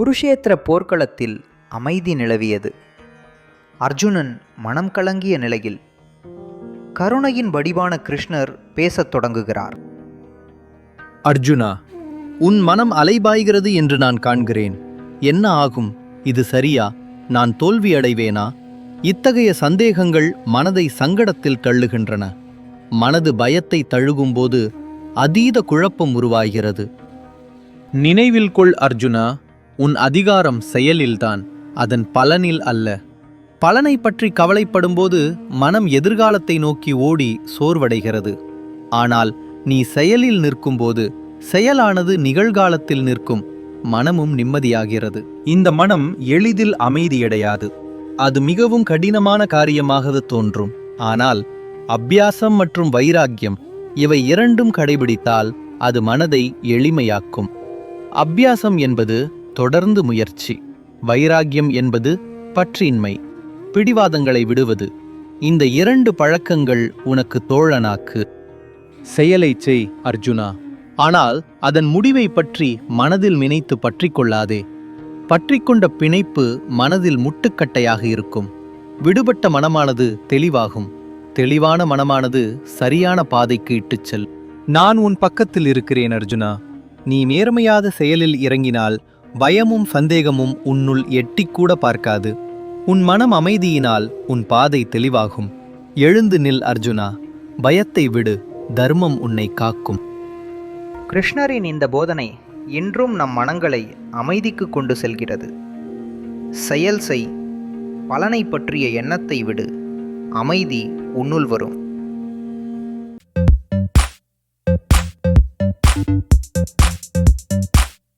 குருஷேத்திர போர்க்களத்தில் அமைதி நிலவியது. அர்ஜுனன் மனம் கலங்கிய நிலையில் கருணையின் வடிவான கிருஷ்ணர் பேசத் தொடங்குகிறார். அர்ஜுனா உன் மனம் அலைபாய்கிறது என்று நான் காண்கிறேன். என்ன ஆகும்? இது சரியா? நான் தோல்வி அடைவேனா? இத்தகைய சந்தேகங்கள் மனதை சங்கடத்தில் தள்ளுகின்றன. மனது பயத்தை தழுகும்போது அதீத குழப்பம் உருவாகிறது. நினைவில் கொள் அர்ஜுனா உன் அதிகாரம் செயலில்தான் அதன் பலனில் அல்ல. பலனை பற்றி கவலைப்படும்போது மனம் எதிர்காலத்தை நோக்கி ஓடி சோர்வடைகிறது. ஆனால் நீ செயலில் நிற்கும்போது செயலானது நிகழ்காலத்தில் நிற்கும் மனமும் நிம்மதியாகிறது. இந்த மனம் எளிதில் அமைதியடையாது. அது மிகவும் கடினமான காரியமாக தோன்றும். ஆனால் அபியாசம் மற்றும் வைராக்கியம் இவை இரண்டும் கடைபிடித்தால் அது மனதை எளிமையாக்கும். அபியாசம் என்பது தொடர்ந்து முயற்சி. வைராக்கியம் என்பது பற்றின்மை. பிடிவாதங்களை விடுவது. இந்த இரண்டு பழக்கங்கள் உனக்கு தோழனாக்கு. செயலைச் செய் அர்ஜுனா. ஆனால் அதன் முடிவை பற்றி மனதில் நினைத்து பற்றிக்கொள்ளாதே பற்றிக்கொண்ட பிணைப்பு மனதில் முட்டுக்கட்டையாக இருக்கும். விடுபட்ட மனமானது தெளிவாகும். தெளிவான மனமானது சரியான பாதைக்கு இட்டுச் செல். நான் உன் பக்கத்தில் இருக்கிறேன் அர்ஜுனா. நீ நேர்மையாத செயலில் இறங்கினால் பயமும் சந்தேகமும் உன்னுள் எட்டிக்கூட பார்க்காது. உன் மனம் அமைதியினால் உன் பாதை தெளிவாகும். எழுந்து நில் அர்ஜுனா பயத்தை விடு தர்மம் உன்னை காக்கும். கிருஷ்ணரின் இந்த போதனை இன்றும் நம் மனங்களை அமைதிக்கு கொண்டு செல்கிறது. செயல் செய் பலனை பற்றிய எண்ணத்தை விடு அமைதி உன்னுள் வரும். thank you